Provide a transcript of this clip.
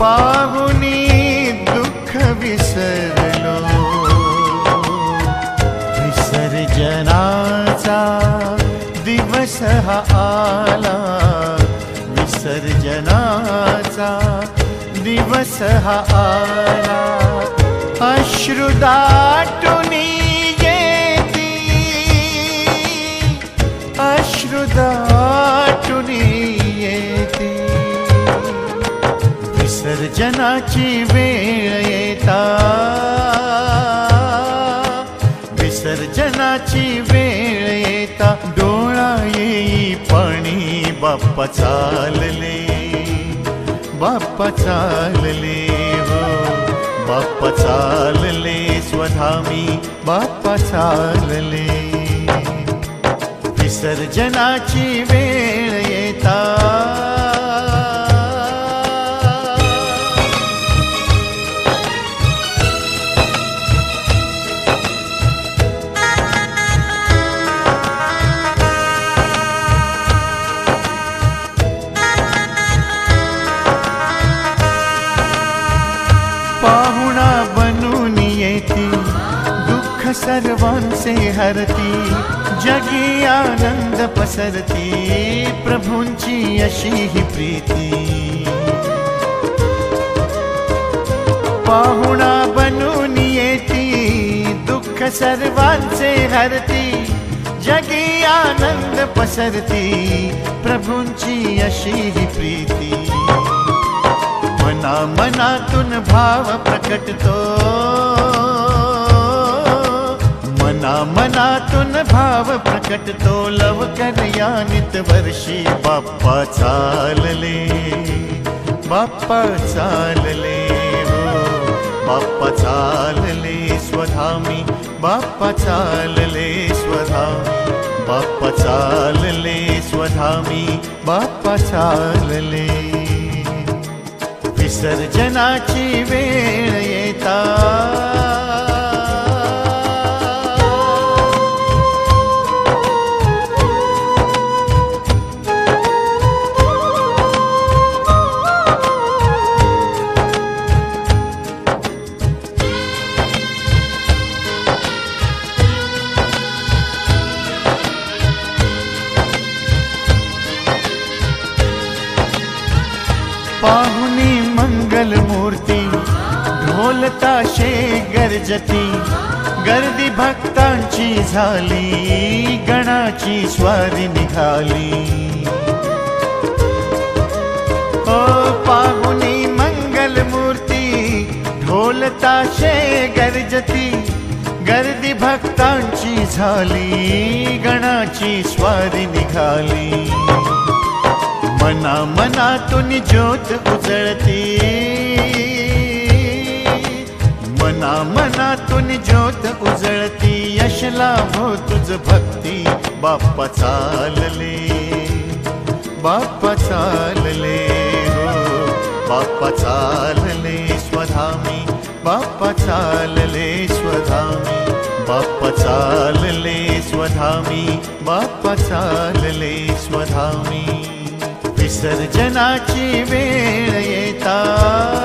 पाहुनी दुःख विसरलो. विसर्जनाचा दिवस हा आला. विसर्जनाचा दिवस हा आला. अश्रुदा भजनाची वेळ येता. विसर्जनाची वेळ येता. डोळा येई पाणी बाप्पा चालले. बाप्पा चालले हो. बाप्पा चालले स्वधामी बाप्पा चालले. विसर्जनाची वेळ येता. दुःख सर्वांचे हरती जगी आनंद पसरती प्रभूंची अशी ही प्रीती. पाहुणा बनून येती दुःख सर्वांचे हरती जगी आनंद पसरती प्रभूंची अशी ही प्रीती. मना मनातून भाव प्रकटतो मनातून भाव प्रकटतो लवकर यानित वर्षी बाप्पा चालले. बाप्पा चालले हो. बाप्पा चालले स्वधामी. बाप्पा चालले स्वधामी. बाप्पा चालले स्वधामी. बाप्पा चालले. विसर्जनाची वेळ येता. पाहुनी मंगल मूर्ती ढोल ताशे गरजती गर्दी भक्तांची झाली गणाची स्वारी निघाली. ओ पाहुनी मंगल मूर्ती ढोल ताशे गरजती गर्दी भक्तांची झाली गणाची स्वारी निघाली. मना मनातून ज्योत उजळती. मना मनातून ज्योत उजळती. यश लाभो हो तुझ भक्ती. बाप्पा चालले. बाप्पा चालले हो. बाप्पा चालले स्वधामी. बाप्पा चालले स्वधामी. बाप्पा चालले स्वधामी. बाप्पा चालले स्वधामी. विसर्जनाची वेळ येता.